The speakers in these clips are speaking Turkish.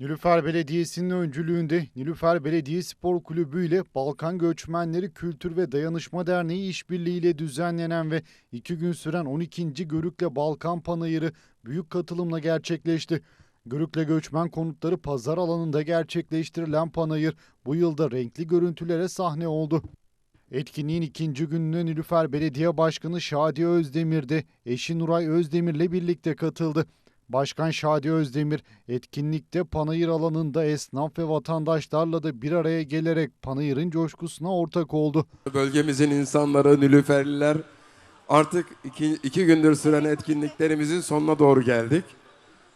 Nilüfer Belediyesi'nin öncülüğünde Nilüfer Belediye Spor Kulübü ile Balkan Göçmenleri Kültür ve Dayanışma Derneği işbirliğiyle düzenlenen ve iki gün süren 12. Görükle Balkan Panayırı büyük katılımla gerçekleşti. Görükle Göçmen Konutları pazar alanında gerçekleştirilen panayır bu yılda renkli görüntülere sahne oldu. Etkinliğin ikinci gününe Nilüfer Belediye Başkanı Şadiye Özdemir de eşi Nuray Özdemir'le birlikte katıldı. Başkan Şadi Özdemir etkinlikte panayır alanında esnaf ve vatandaşlarla da bir araya gelerek panayırın coşkusuna ortak oldu. Bölgemizin insanları, Nilüferliler artık iki, iki gündür süren etkinliklerimizin sonuna doğru geldik.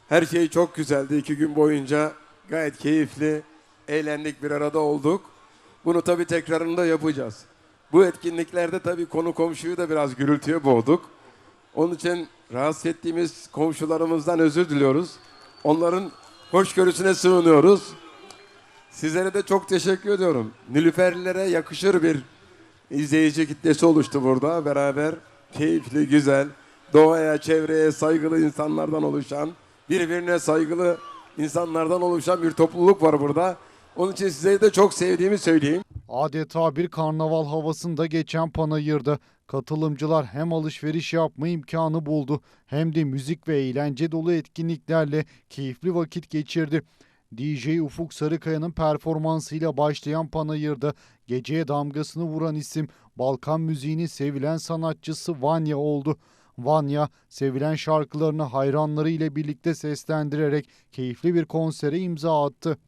Her şey çok güzeldi. iki gün boyunca gayet keyifli, eğlendik, bir arada olduk. Bunu tabii tekrarında yapacağız. Bu etkinliklerde tabii konu komşuyu da biraz gürültüye boğduk. Onun için rahatsız ettiğimiz komşularımızdan özür diliyoruz. Onların hoşgörüsüne sığınıyoruz. Sizlere de çok teşekkür ediyorum. Nilüferlilere yakışır bir izleyici kitlesi oluştu burada. Beraber keyifli, güzel, doğaya, çevreye saygılı insanlardan oluşan, birbirine saygılı insanlardan oluşan bir topluluk var burada. Onun için size de çok sevdiğimi söyleyeyim. Adeta bir karnaval havasında geçen panayırda katılımcılar hem alışveriş yapma imkanı buldu hem de müzik ve eğlence dolu etkinliklerle keyifli vakit geçirdi. DJ Ufuk Sarıkaya'nın performansıyla başlayan panayırda geceye damgasını vuran isim Balkan müziğinin sevilen sanatçısı Vanya oldu. Vanya sevilen şarkılarını hayranları ile birlikte seslendirerek keyifli bir konsere imza attı.